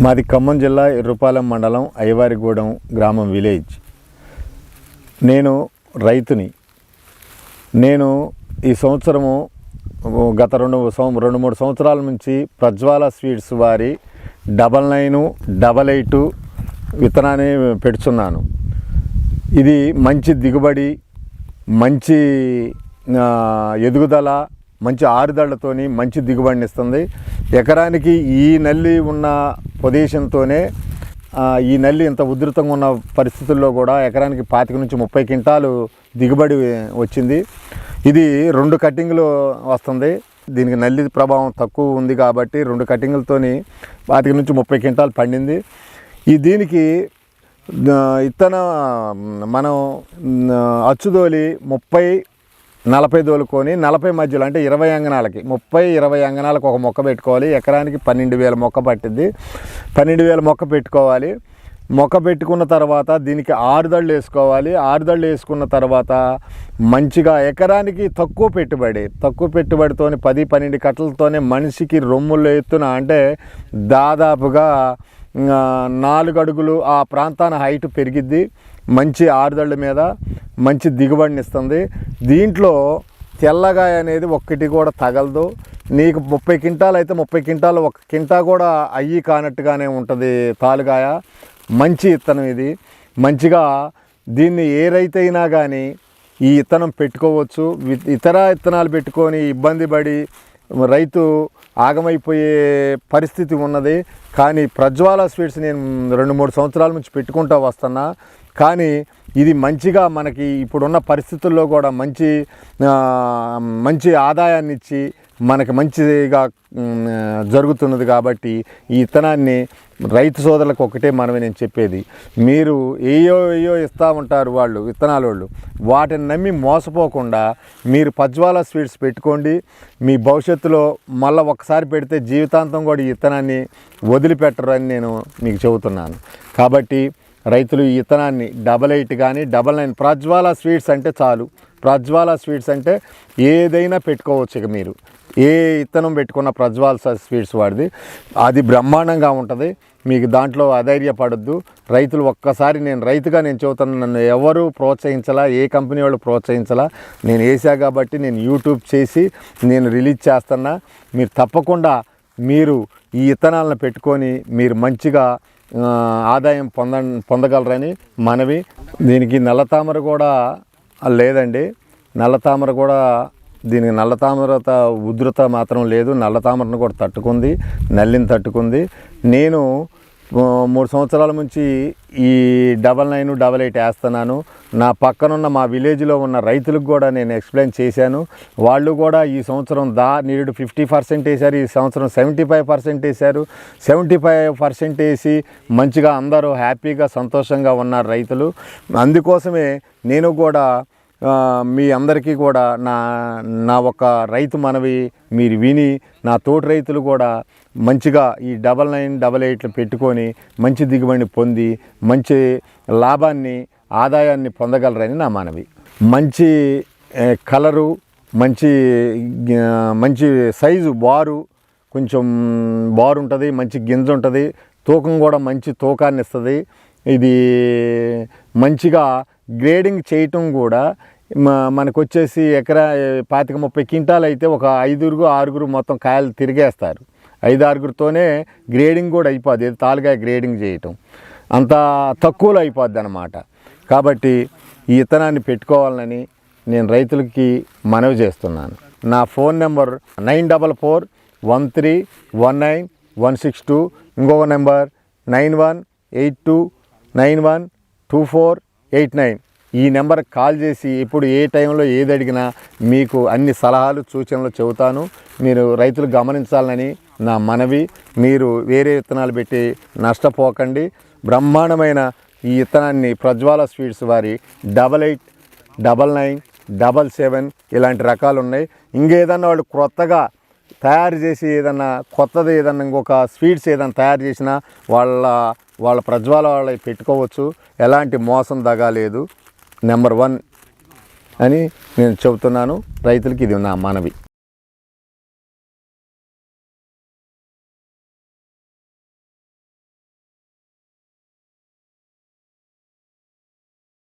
మాది ఖమ్మం జిల్లా ఎర్రుపాలెం మండలం అయ్యవారిగూడెం గ్రామం విలేజ్. నేను రైతుని. నేను ఈ సంవత్సరము గత రెండు రెండు మూడు సంవత్సరాల నుంచి ప్రజ్వాల స్వీట్స్ వారి డబల్ నైను డబల్ ఎయిట్ విత్తనాన్ని పెడుచున్నాను. ఇది మంచి దిగుబడి మంచి ఎదుగుదల మంచి ఆరుదళ్ళతోని మంచి దిగుబడిని ఇస్తుంది ఎకరానికి ఈ నల్లి ఉన్న పొజిషన్తోనే ఈ నల్లి ఇంత ఉధృతంగా ఉన్న పరిస్థితుల్లో కూడా ఎకరానికి పాతిక నుంచి ముప్పై క్వింటాలు దిగుబడి వచ్చింది. ఇది రెండు కట్టింగ్లు వస్తుంది. దీనికి నల్లి ప్రభావం తక్కువ ఉంది కాబట్టి రెండు కట్టింగులతోని పాతిక నుంచి ముప్పై క్వింటాలు పండింది. ఈ దీనికి ఇతన మనం అచ్చుదోలి ముప్పై నలభై తోలుకొని నలభై మధ్యలో అంటే ఇరవై అంగనాలకి ముప్పై ఇరవై అంగనాలకు ఒక మొక్క పెట్టుకోవాలి. ఎకరానికి పన్నెండు వేల మొక్క పట్టింది పన్నెండు వేల మొక్క పెట్టుకోవాలి. మొక్క పెట్టుకున్న తర్వాత దీనికి ఆరుదళ్ళు వేసుకోవాలి. ఆరుదళ్ళు వేసుకున్న తర్వాత మంచిగా ఎకరానికి తక్కువ పెట్టుబడి తక్కువ పెట్టుబడితోని పది పన్నెండు కట్టలతోనే మనిషికి రొమ్ములు ఎత్తున అంటే దాదాపుగా నాలుగు అడుగులు ఆ ప్రాంతాన హైట్ పెరిగిద్ది. మంచి ఆరుదళ్ళ మీద మంచి దిగుబడిని ఇస్తుంది. దీంట్లో తెల్లగాయ అనేది ఒక్కటి కూడా తగలదు. నీకు ముప్పై క్వింటాలు అయితే ముప్పై క్వింటాలు ఒక కింటా కూడా అయ్యి కానట్టుగానే ఉంటుంది తాలుగాయ మంచి ఇత్తనం ఇది. మంచిగా దీన్ని ఏ రైతైనా కానీ ఈ ఇత్తనం పెట్టుకోవచ్చు. వి- ఇతర ఇత్తనాలు పెట్టుకొని ఇబ్బంది పడి రైతు ఆగమైపోయే పరిస్థితి ఉన్నది. కానీ ప్రజ్వాల స్వీట్స్ నేను రెండు మూడు సంవత్సరాల నుంచి పెట్టుకుంటూ వస్తున్నా. కానీ ఇది మంచిగా మనకి ఇప్పుడున్న పరిస్థితుల్లో కూడా మంచి మంచి ఆదాయాన్ని ఇచ్చి మనకి మంచిగా జరుగుతున్నది కాబట్టి ఈ ఇత్తనాన్ని రైతు సోదరులకు ఒకటే మనమే నేను చెప్పేది. మీరు ఏయో ఏయో ఇస్తూ ఉంటారు వాళ్ళు విత్తనాల వాళ్ళు వాటిని నమ్మి మోసపోకుండా మీరు పజ్వాల స్వీట్స్ పెట్టుకోండి. మీ భవిష్యత్తులో మళ్ళీ ఒకసారి పెడితే జీవితాంతం కూడా ఈ విత్తనాన్ని వదిలిపెట్టరు అని నేను మీకు చెబుతున్నాను. కాబట్టి రైతులు ఈ ఇతనాన్ని డబల్ ఎయిట్ కానీ డబల్ నైన్ ప్రజ్వాల స్వీట్స్ అంటే చాలు. ప్రజ్వాల స్వీట్స్ అంటే ఏదైనా పెట్టుకోవచ్చు ఇక మీరు. ఏ ఇత్తనం పెట్టుకున్న ప్రజ్వాల స్వీట్స్ వాడిది. అది బ్రహ్మాండంగా ఉంటుంది. మీకు దాంట్లో అధైర్యపడద్దు. రైతులు ఒక్కసారి నేను రైతుగా నేను చెబుతాను నన్ను ఎవరు ప్రోత్సహించలా ఏ కంపెనీ వాళ్ళు ప్రోత్సహించలా. నేను వేసా కాబట్టి నేను యూట్యూబ్ చేసి నేను రిలీజ్ చేస్తున్నా. మీరు తప్పకుండా మీరు ఈ ఇత్తనాలను పెట్టుకొని మీరు మంచిగా ఆదాయం పొంద పొందగలరని మనవి. దీనికి నల్ల తామర కూడా లేదండి. నల్ల తామర కూడా దీనికి నల్ల తామరత ఉధృత మాత్రం లేదు. నల్ల తామరను కూడా తట్టుకుంది. నల్లిని తట్టుకుంది. నేను మూడు సంవత్సరాల నుంచి ఈ డబల్ నైన్ డబల్ ఎయిట్ వేస్తున్నాను. నా పక్కనున్న మా విలేజ్లో ఉన్న రైతులకు కూడా నేను ఎక్స్ప్లెయిన్ చేశాను. వాళ్ళు కూడా ఈ సంవత్సరం దా నీరుడు ఫిఫ్టీ పర్సెంట్ వేశారు ఈ సంవత్సరం సెవెంటీ ఫైవ్ పర్సెంట్ వేశారు. సెవెంటీ ఫైవ్ పర్సెంట్ వేసి మంచిగా అందరూ హ్యాపీగా సంతోషంగా ఉన్నారు రైతులు. అందుకోసమే నేను కూడా మీ అందరికీ కూడా నా నా ఒక రైతు మనవి మీరు విని నా తోటి రైతులు కూడా మంచిగా ఈ డబల్ నైన్ డబల్ ఎయిట్లు పెట్టుకొని మంచి దిగుబడిని పొంది మంచి లాభాన్ని ఆదాయాన్ని పొందగలరని నా మనవి. మంచి కలరు మంచి మంచి సైజు బారు కొంచెం బారు ఉంటుంది మంచి గింజ ఉంటుంది తూకం కూడా మంచి తూకాన్ని ఇస్తుంది ఇది మంచిగా గ్రేడింగ్ చేయటం కూడా మనకు వచ్చేసి ఎకరా పాతిక ముప్పై క్వింటాలు అయితే ఒక ఐదుగురు ఆరుగురు మొత్తం కాయలు తిరిగేస్తారు. ఐదు ఆరుగురితోనే గ్రేడింగ్ కూడా అయిపోద్ది. తాలుగా గ్రేడింగ్ చేయటం. అంత తక్కువలో అయిపోద్ది అనమాట కాబట్టి ఈ ఇతనాన్ని పెట్టుకోవాలని నేను రైతులకి మనవి చేస్తున్నాను. నా phone number nine double four one three one nine one six two. ఇంకొక number nine one eight two nine one two four eight nine. ఈ నెంబర్కి కాల్ చేసి ఇప్పుడు ఏ టైంలో ఏది అడిగినా మీకు అన్ని సలహాలు సూచనలు చెబుతాను. మీరు రైతులు గమనించాలని నా మనవి. మీరు వేరే విత్తనాలు పెట్టి నష్టపోకండి. బ్రహ్మాండమైన ఈ విత్తనాన్ని ప్రజ్వాల స్వీట్స్ వారి double eight double nine double seven ఇలాంటి రకాలు ఉన్నాయి ఇంకేదన్నా వాళ్ళు కొత్తగా తయారు చేసి ఏదన్నా కొత్తది ఏదన్నా ఇంకొక స్వీట్స్ ఏదైనా తయారు చేసినా వాళ్ళ వాళ్ళ ప్రజ్వాల వాళ్ళ పెట్టుకోవచ్చు. ఎలాంటి మోసం దగాలేదు నెంబర్ వన్ అని నేను చెబుతున్నాను. రైతులకి ఇది నా మనవి.